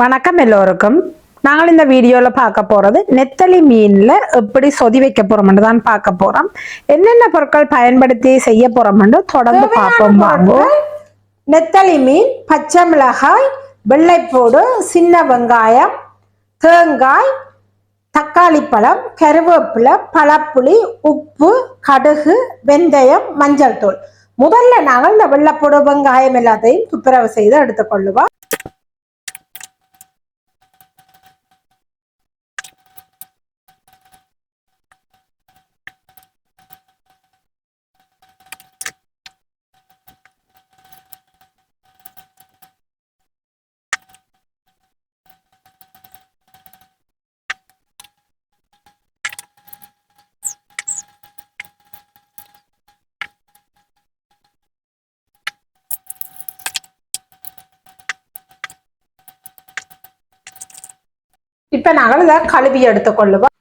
வணக்கம் எல்லோருக்கும். நாங்கள் இந்த வீடியோல பார்க்க போறது நெத்தலி மீன்ல எப்படி சொதி வைக்க போறோம்னு தான் பார்க்க போறோம். என்னென்ன பொருட்கள் பயன்படுத்தி செய்ய போறோம்னு தொடர்ந்து பார்ப்போம் வாங்கோ. நெத்தலி மீன் பச்சை மிளகாய் வெள்ளைப்பூடு சின்ன வெங்காயம் தேங்காய் தக்காளி பழம் கருவேப்பிலை பழப்புளி உப்பு கடுகு வெந்தயம் மஞ்சள் தூள். முதல்ல நாங்கள் இந்த வெள்ளைப்பூடு வெங்காயம் எல்லாத்தையும் துப்புரவு செய்து எடுத்துக்கொள்ளுவோம். இப்ப நாங்கள் இதை கழுவி எடுத்துக்கொள்ளுவோம்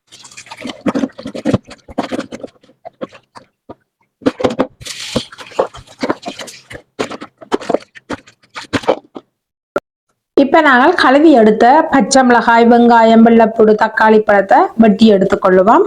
இப்ப நாங்கள் கழுவி எடுத்த பச்சை மிளகாய் வெங்காயம் வெள்ளப்பூடு தக்காளி பழத்தை வெட்டி எடுத்துக்கொள்ளுவோம்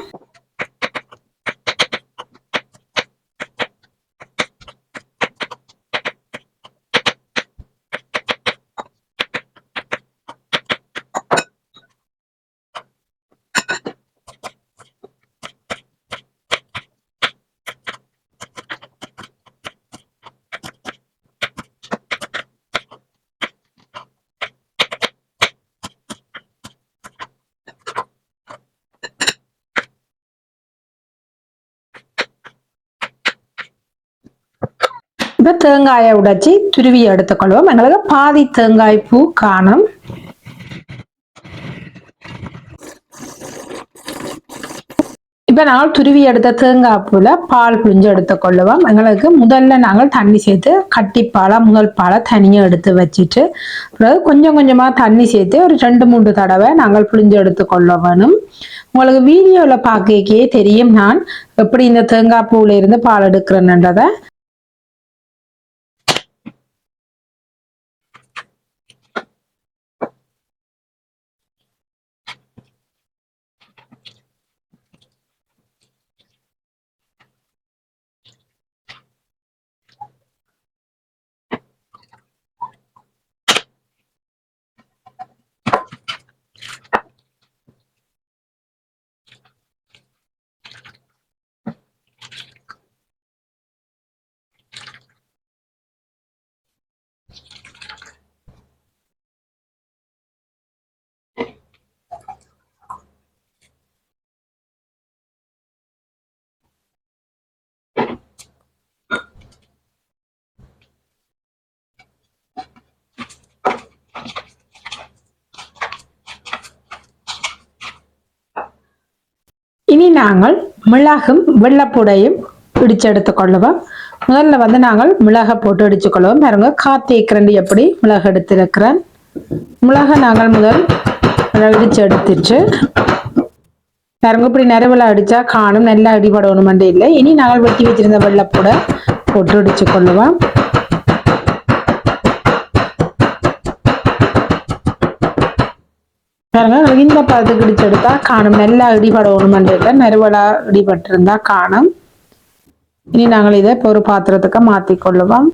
இப்ப தேங்காயை உடைச்சி துருவி எடுத்துக்கொள்வோம். எங்களுக்கு பாதி தேங்காய் பூ காணும். இப்ப நாங்கள் துருவி எடுத்த தேங்காய் பூல பால் புழிஞ்சு எடுத்துக்கொள்ளுவோம். எங்களுக்கு முதல்ல நாங்கள் தண்ணி சேர்த்து கட்டிப்பாலை முதல் பாலை தனியாக எடுத்து வச்சுட்டு பிறகு கொஞ்சம் கொஞ்சமாக தண்ணி சேர்த்து ஒரு ரெண்டு மூன்று தடவை நாங்கள் புழிஞ்சு எடுத்துக்கொள்ள வேணும் உங்களுக்கு வீடியோவில் பார்க்கக்கே தெரியும் நான் எப்படி இந்த தேங்காய் பூல இருந்து பால் எடுக்கிறேன்ன்றதை இனி நாங்கள் மிளகும் வெள்ளப்புடையும் இடிச்செடுத்து கொள்ளுவோம். முதல்ல வந்து நாங்கள் மிளகை போட்டு இடிச்சு கொள்வோம். பாருங்க காத்தி எப்படி மிளகு எடுத்திருக்கிறேன். மிளகை நாங்கள் முதல் இடிச்சு எடுத்துச்சு பாருங்க இப்படி நிறவில் அடித்தா காணும் நல்லா அடிபடணும் இல்லை. இனி நாங்கள் வெட்டி வச்சிருந்த வெள்ளப்பூடை போட்டு இடிச்சு கொள்ளுவோம். பாருங்க இந்த பதத்துக்கு இடிச்சு எடுத்தா காணும் நல்லா இடிபடணும் இல்லை நெருவலா இடிபட்டிருந்தா காணும். இனி நாங்கள் இதை இப்போ ஒரு பாத்திரத்துக்கு மாத்தி கொள்ளுவோம்.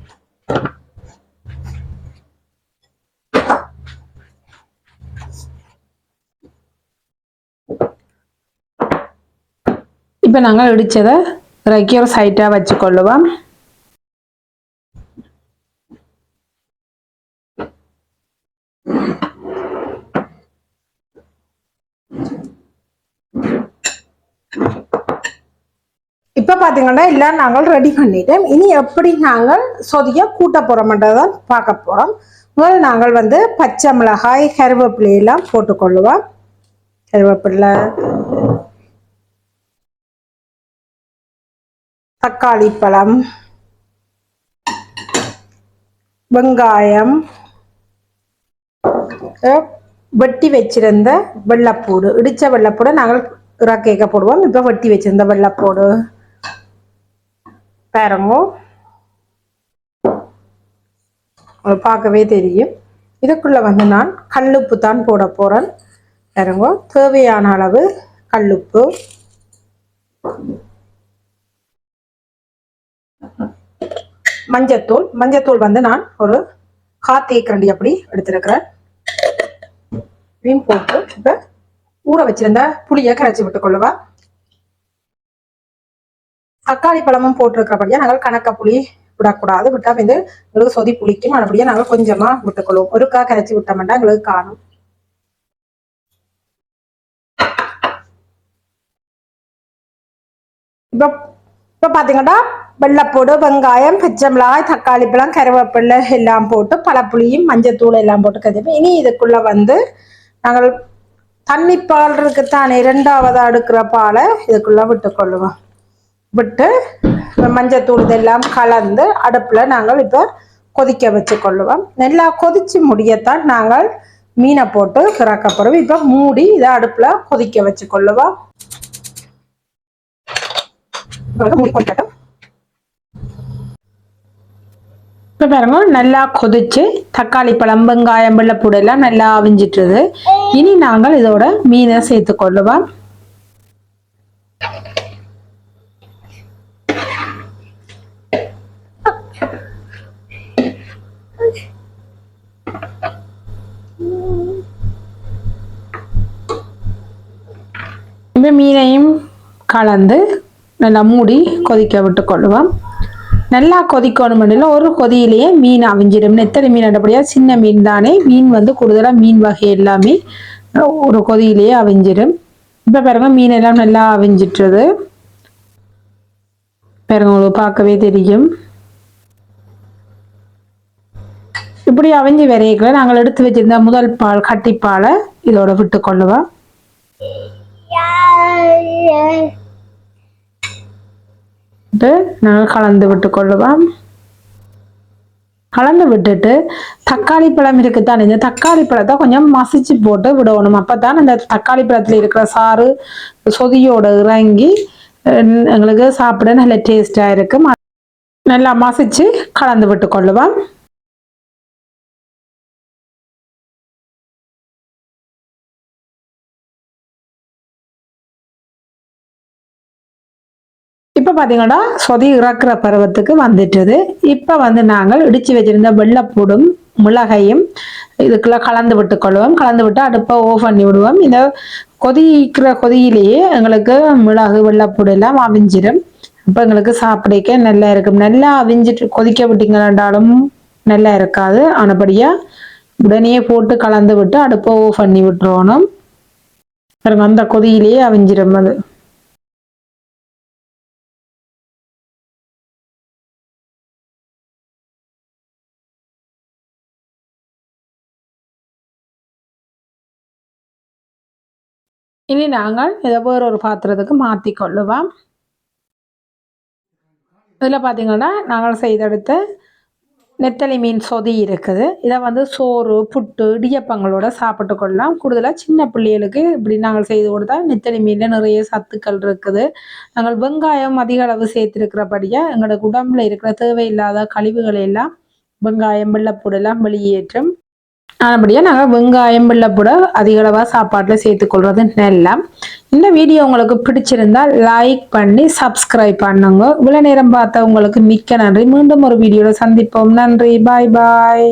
நாங்கள் இடிச்சதை இறக்கி ஒரு சைட்டா வச்சு இப்போ பார்த்தீங்கன்னா எல்லாம் நாங்கள் ரெடி பண்ணிட்டோம். இனி எப்படி நாங்கள் சொதிய கூட்ட போகிறோம்ன்றதான் பார்க்க போகிறோம் முதல் நாங்கள் வந்து பச்சை மிளகாய் கருவேப்பிலையெல்லாம் போட்டுக்கொள்ளுவோம் கருவேப்பிலை தக்காளி பழம் வெங்காயம் வெட்டி வச்சிருந்த வெள்ளைப்பூடு. இடித்த வெள்ளைப்பூடை நாங்கள் இறக்கேக்க போடுவோம். இப்போ வெட்டி வச்சிருந்த வெள்ளைப்பூடு. பாருங்க. பார்க்கவே தெரியும். இதுக்குள்ள வந்து நான் கல்லுப்பு தான் போட போறேன். பாருங்க தேவையான அளவு கல்லுப்பு. மஞ்சத்தூள். மஞ்சத்தூள் வந்து நான் ஒரு காத்தேக்கரண்டி அப்படி எடுத்திருக்கிறேன். இதையும் போட்டு இப்ப ஊற வச்சிருந்த புளியை கரைச்சி விட்டு கொள்ளுவா தக்காளி பழமும் போட்டிருக்கிறபடியா நாங்கள் கணக்க புளி விடக்கூடாது. விட்டா வந்து எங்களுக்கு சொதி புளிக்கும். மறுபடியும் நாங்கள் கொஞ்சமா விட்டுக்கொள்வோம். ஒருக்கா கரைச்சி விட்டோம்னா எங்களுக்கு காணும். இப்போ இப்போ பார்த்தீங்கன்னா வெள்ளைப்பூடு வெங்காயம் பச்சை மிளகாய் தக்காளி பழம் கருவேப்பிலை எல்லாம் போட்டு பழப்புளியும் மஞ்சத்தூள் எல்லாம் போட்டு கதிப்போம் இனி இதுக்குள்ளே வந்து நாங்கள் தண்ணி பால் இருக்குத்தானே இரண்டாவது அடுக்கிற பாலை இதுக்குள்ளே விட்டுக்கொள்ளுவோம். விட்டு மஞ்சத்தூள் இதெல்லாம் கலந்து அடுப்பில் நாங்கள் இப்போ கொதிக்க வச்சு கொள்ளுவோம் நல்லா கொதிச்சு முடியத்தான் நாங்கள் மீனை போட்டு இறக்கப்படுவோம் இப்போ மூடி இதை அடுப்பில் கொதிக்க வச்சு கொள்ளுவோம் இப்போ பாருங்க நல்லா கொதிச்சு தக்காளி பழம் வெங்காயம் வெள்ளைப்பூடு எல்லாம் நல்லா அவிஞ்சிட்டுது இனி நாங்கள் இதோட மீனை சேர்த்து கொள்ளுவோம் இந்த மீனையும் கலந்து நல்லா மூடி கொதிக்க விட்டு கொள்ளுவோம் நல்லா கொதிக்கணும் ஒரு கொதியிலேயே மீன் அவிஞ்சிடும். நெத்தடி மீன் அடுப்படியாக சின்ன மீன் தானே. மீன் வந்து கூடுதலாக மீன் வகை எல்லாமே ஒரு கொதியிலேயே அவிஞ்சிடும். இப்போ பாருங்கள் மீன் எல்லாம் நல்லா அவிஞ்சிட்டுறது பாருங்க உங்களுக்கு பார்க்கவே தெரியும். இப்படி அவிஞ்சி வரையில நாங்கள் எடுத்து வச்சிருந்த முதல் பால் கட்டிப்பாலை இதோட விட்டு கொள்ளுவோம் நாங்கள் கலந்து விட்டு கொள்ளுவோம் கலந்து விட்டுட்டு தக்காளி பழம் இருக்குதான் இந்த தக்காளி பழத்தை கொஞ்சம் மசிச்சு போட்டு விடணும் அப்பதான் அந்த தக்காளி பழத்துல இருக்கிற சாறு சொதியோட இறங்கி எங்களுக்கு சாப்பிட நல்ல டேஸ்டாக இருக்கும் நல்லா மசிச்சு கலந்து விட்டு கொள்ளுவோம் பார்த்தீங்கன்னா சொதி இறக்குற பருவத்துக்கு வந்துட்டது. இப்போ வந்து நாங்கள் இடித்து வச்சிருந்த வெள்ளைப்பூடும் மிளகையும் இதுக்குள்ள கலந்து விட்டு கொள்வோம். கலந்து விட்டு அடுப்பை ஓஃப் பண்ணி விடுவோம். இந்த கொதிக்கிற கொதியிலேயே எங்களுக்கு மிளகு வெள்ளப்பூடு எல்லாம் அவிஞ்சிடும் அப்போ எங்களுக்கு சாப்பிடக்க நல்லா இருக்கும். நல்லா அவிஞ்சிட்டு கொதிக்க விட்டீங்கன்னாலும் நல்லா இருக்காது. ஆனபடியாக உடனே போட்டு கலந்து விட்டு அடுப்பை ஓஃப் பண்ணி விட்டுருவணும் அந்த கொதியிலேயே அவிஞ்சிடும் அது. இனி நாங்கள் இதை வேறொரு பாத்திரத்துக்கு மாற்றி கொள்ளுவோம் இதில் பார்த்தீங்கன்னா நாங்கள் செய்தெடுத்த நெத்தலி மீன் சொதி இருக்குது இதை வந்து சோறு புட்டு இடியப்பங்களோட சாப்பிட்டு கொள்ளலாம் கூடுதலாக சின்ன பிள்ளைகளுக்கு இப்படி நாங்கள் செய்து கொடுத்தா நெத்தலி மீனில் நிறைய சத்துக்கள் இருக்குது நாங்கள் வெங்காயம் அதிக அளவு சேர்த்துருக்கிறபடியாக எங்களோட உடம்புல இருக்கிற தேவையில்லாத கழிவுகளை எல்லாம் வெங்காயம் வெள்ளப்பூடெல்லாம் வெளியேற்றும் நல்லபடியாக நாங்கள் வெங்காயம் வெள்ளப்பூட அதிக அளவாக சாப்பாட்டில் சேர்த்துக்கொள்வது நல்லா இந்த வீடியோ உங்களுக்கு பிடிச்சிருந்தா லைக் பண்ணி சப்ஸ்கிரைப் பண்ணுங்க. இவ்வளோ நேரம் பார்த்த உங்களுக்கு மிக்க நன்றி. மீண்டும் ஒரு வீடியோவில் சந்திப்போம். நன்றி. பாய் பாய்